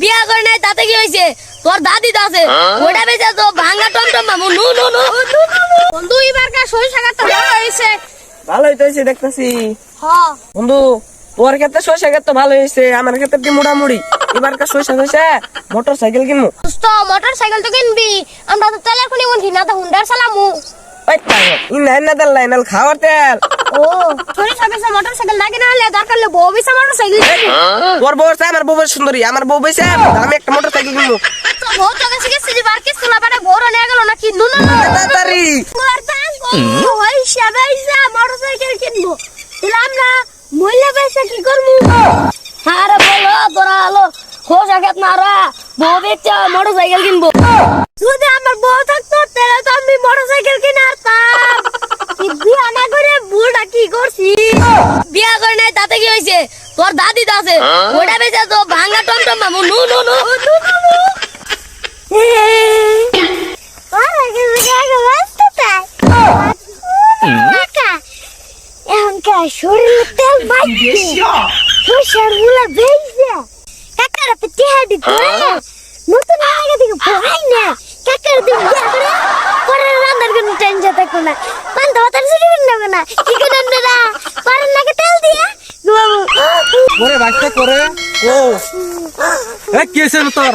বিয়া করে নাই তাতে কি হয়েছে? তোর দাদি তো আছে। ওটা বেঁচে তো ভাঙা টমটম মামু। নু নু নু। বন্ধু এবার কার সরিষা কাটতে ভালো হয়েছে। ভালোই তো হয়েছে দেখতেছি। হ। বন্ধু তোর ক্ষেত্রে সরিষা ক্ষেত্রে ভালো হয়েছে আমার ক্ষেত্রে কি মোটামুড়ি এবার কার সরিষা হয়েছে মোটর সাইকেল কিনবো। দোস্ত মোটর সাইকেল তো কিনবি। আমরা তো তেলের খুনি বন্ধি না তো হুন্ডার চালামু। ওই পাগল, ইনা ইনা তেল নাই নাল খাওয়ার তেল। ও সরিষা বেচা মোটর সাইকেল না কিনা হলে দরকার হলে বউ বেচা মোটর সাইকেল তোর বউ আছে আমার বউ বেশ সুন্দরী। আমার বউ বেশি আমি একটা মোটর সাইকেল কিনবো। তো বউ তো গেছে গেছে যে বার কিস্ত না পারে বড় নিয়ে গেল না কি নু নু নু তাড়াতাড়ি। আর ব্যাংক ওই সাবাইসা মোটর সাইকেল কিনবো। দিলাম না মূল্য পয়সা কি করব? আরে বলো তোরা আলো খোঁজ আঘাত মারা বউ বেচা মোটর কিনবো। যদি আমার বউ থাকতো তাহলে তো আমি মোটর সাইকেল কিনে আনতাম কি বিয়া না করে বুড়া কি করছি। বিয়া করে নাই তাতে কি হয়েছে? তোর দাদি তো আছে। ওটা বেচে তো ভাঙা টমটম মামু। নু নু নু। এখনকার শরীরে তেল বাইছে মুলা বেইছে কাকার পেটে ধরে নতুন আগে দিকে ভয় না। কাকার দিকে বিয়া করে পরে রান্নার না তার শুরু করবে না। কি করেন না? তেল দিয়ে ঘুমাবো। ওরে বাচ্চা করে। ও। এ তোর?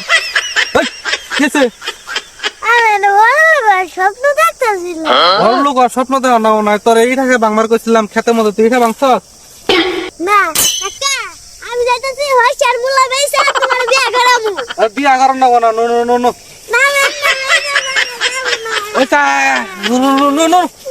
স্বপ্ন দেখতেছিল বড় লোক স্বপ্ন দেওয়া না তোর বাংবার করছিলাম খেতের মধ্যে। তুই এটা বাংছ না কাকা আমি যাইতেছি হইছার মুলা বেইছে তোমার বিয়া করামু বিয়া না। না নো নো নো। নো।